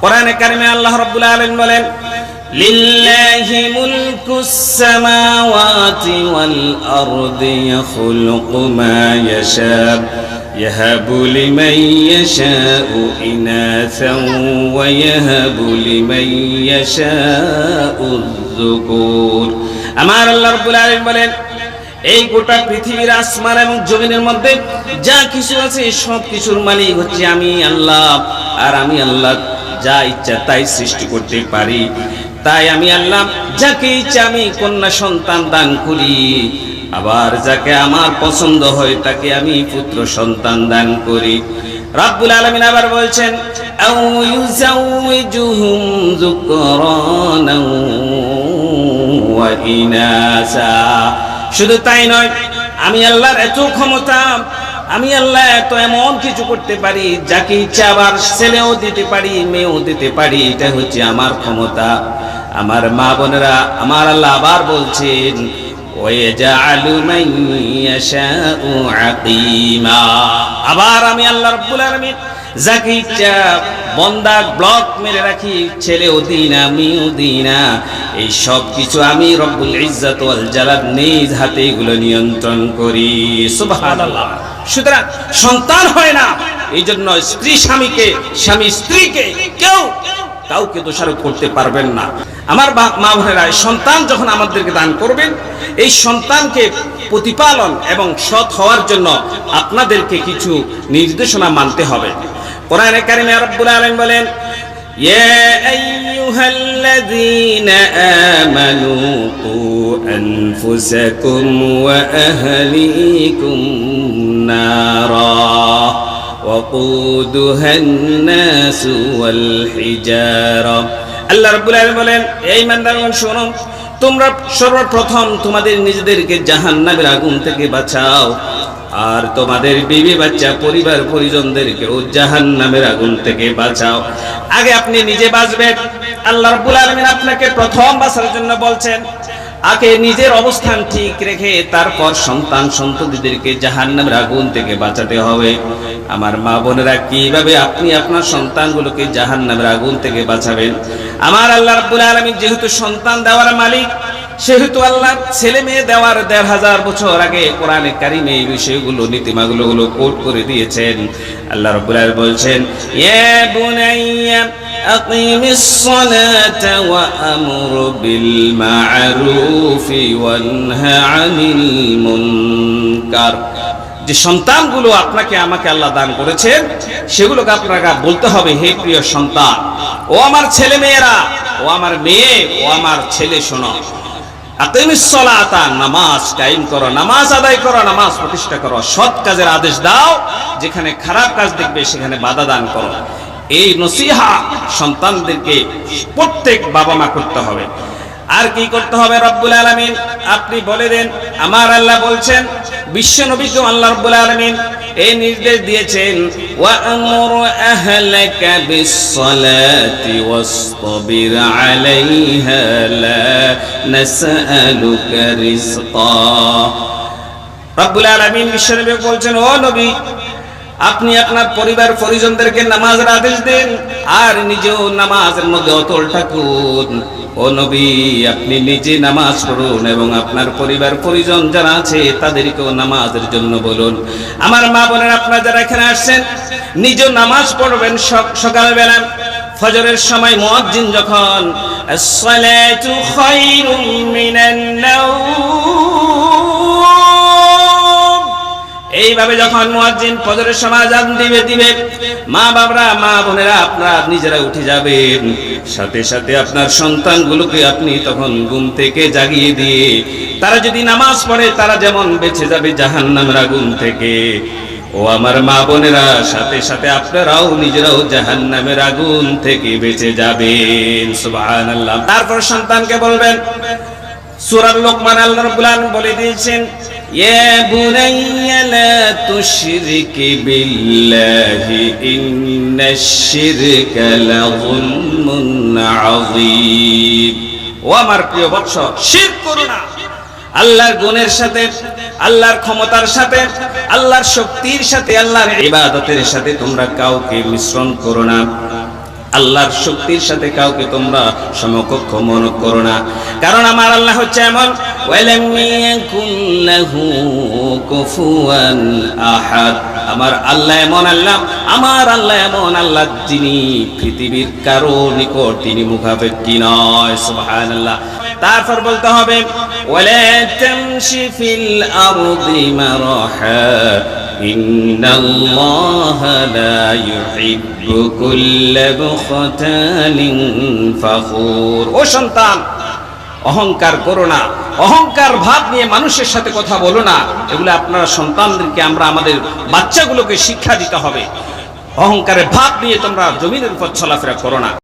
কোরআনে কারিমে আল্লাহ রাব্বুল আলামিন বলেন لله ملك السماوات والأرض يخلق ما يشاء يهب لمن يشاء إناثا ويهب لمن يشاء الذكور আমার আল্লাহ রাব্বুল আলামিন বলেন এই গোটা পৃথিবীর আসমান এবং জমিনের মধ্যে যা কিছু আছে সব কিছুর মালিক হচ্ছে আমি আল্লাহ আর আমি আল্লাহ যা ইচ্ছা তাই সৃষ্টি করতে পারি। তাই আমি আল্লাহ যাকে ইচ্ছা আমি কন্যা সন্তান দান করি। আবার যাকে আমার পছন্দ হয় তাকে আমি পুত্র সন্তান দান করি। রাব্বুল আলামিন আবার বলছেন আউ ইউজাউজুহুম যুকরানা ওয়া ইনাসা। শুধু তাই নয়, আমি আল্লাহর এত ক্ষমতা আমি আল্লাহ এত এমন কিছু করতে পারি, যাকে ইচ্ছা আবার ছেলেও দিতে পারি, মেয়েও দিতে পারি এটা হচ্ছে আমার ক্ষমতা। আমার মা বোনেরা, আমার আল্লাহ আবার বলছেন আবার আমি আল্লাহ রব্বুল আলমিন, যাকে ইচ্ছা বন্দাক ব্লক মেরে রাখি, ছেলেও দিই না আমিও দিই না। এই সব কিছু আমি রব্বুল ইজাত জালাল নিজ হাতে এগুলো নিয়ন্ত্রণ করি। সুবহানাল্লাহ। সুতরাং সন্তান হয় না এই জন্য স্ত্রী স্বামীকে স্বামী স্ত্রীকে কেউ কাউকে দোষারোপ করতে পারবেন না আমার বা- মা বোনেরা এই সন্তান যখন আমাদেরকে দান করবেন এই সন্তানকে প্রতিপালন এবং সৎ হওয়ার জন্য আপনাদেরকে কিছু নির্দেশনা মানতে হবে কোরআনে কারিমে রব্বুল আলামিন বলেন يا أيها الذين آمنوا قوا أنفسكم وأهليكم نارا وقودها الناس والحجارة আল্লাহ রাব্বুল আলামিন বলেন এই মানদারগণ শোনো তোমরা সর্বপ্রথম তোমাদের নিজেদেরকে জাহান্নামের আগুন থেকে বাঁচাও আর তোমাদের বিবি বাচ্চা পরিবার পরিজনদেরকেও জাহান্নামের আগুন থেকে বাঁচাও আগে আপনি নিজে বাঁচবেন আল্লাহ রাব্বুল আলামিন আপনাকে প্রথম বাঁচার জন্য বলছেন আগে নিজের অবস্থান ঠিক রেখে তারপর সন্তান সন্ততিদেরকে জাহান্নামের আগুন থেকে বাঁচাতে হবে। আমার মা বোনেরা, কীভাবে আপনি আপনার সন্তানগুলোকে জাহান্নামের আগুন থেকে বাঁচাবেন? আমার আল্লাহ রাব্বুল আলামিন যেহেতু সন্তান দেওয়ার মালিক, সেহেতু আল্লাহ ছেলে মেয়ে দেওয়ার দেড় হাজার বছর আগে কোরআনে কারিমে এই বিষয়গুলো, নীতিমাগুলো গুলো কোট করে দিয়েছেন। আল্লাহ আলামিন বলছেন أقيم الصلاة وأمر بالمعروف وانهى عن المنكر যে সন্তানগুলো আপনাকে আমাকে আল্লাহ দান করেছেন সেগুলোকে আপনাকে বলতে হবে হে প্রিয় সন্তান ও আমার ছেলে মেয়েরা ও আমার মেয়ে ও আমার ছেলে শোনো আকিমিসসালাতা নামাজ কায়েম করো নামাজ আদায় করো নামাজ প্রতিষ্ঠা করো সৎ কাজের আদেশ দাও যেখানে খারাপ কাজ দেখবে সেখানে বাধা দান করো এই নসিহা সন্তানদেরকে প্রত্যেক বাবা মা করতে হবে। আর কি করতে হবে রব্বুল আলামিন? আপনি বলে দেন, আমার আল্লাহ বলছেন, বিশ্ব নবীকে আল্লাহ রব্বুল আলামিন এই নির্দেশ দিয়েছেন রব্বুল আলামিন বিশ্বনবী বলছেন, ও নবী আপনি আপনার পরিবার পরিজনদেরকে নামাজের আদেশ দেন, আর নিজেও নামাজের মধ্যে অতল থাকুন। ও নবী, আপনি নিজে নামাজ পড়ুন এবং আপনার পরিবার পরিজন যারা আছে, তাদেরকেও নামাজের জন্য বলুন। আমার মা বোনের, আপনারা যারা এখানে আসছেন, নিজেও নামাজ পড়বেন সক- সকালবেলা। ফজরের সময় মুয়াজ্জিন যখন as-salatu khayrun minan nawm এইভাবে যখন মুয়াজ্জিন ফজরের সময় আজান দিবে দিবে, মা বাবরা মা বোনেরা আপনারা নিজেরা উঠে যাবেন। সাথে সাথে আপনার সন্তানগুলোকে আপনি তখন ঘুম থেকে জাগিয়ে দিয়ে, তারা যদি নামাজ পড়ে, তারা যেমন বেঁচে যাবে জাহান্নামের আগুন থেকে। ও আমার মা বোনেরা, সাথে সাথে আপনারাও নিজেরাও জাহান্নামের আগুন থেকে বেঁচে যাবেন। তারপর সন্তানকে বলবেন সূরার লোকমান আল্লাহ বলে দিয়েছেন ও আমার প্রিয় না। আল্লাহর গুণের সাথে, আল্লাহর ক্ষমতার সাথে, আল্লাহর শক্তির সাথে, আল্লাহর ইবাদতের সাথে তোমরা কাউকে মিশ্রণ করো না। আল্লাহর শক্তির সাথে কাউকে তোমরা সমকক্ষ মনে করো না। কারণ আমার আল্লাহ হচ্ছে এমন আমার আল্লাহ এমন আল্লাহ, আমার আল্লাহ এমন আল্লাহ যিনি পৃথিবীর কারও নিকট তিনি মুখাপেক্ষী নয়, সুবহানাল্লাহ। তারপর বলতে হবে إن الله لا يحب كل مختال فخور ও সন্তান অহংকার করো না অহংকার ভাব নিয়ে মানুষের সাথে কথা বলো না এগুলো আপনারা সন্তানদেরকে আমরা আমাদের বাচ্চাগুলোকে শিক্ষা দিতে হবে অহংকারের ভাব নিয়ে তোমরা জমিনের উপর চলাফেরা করো না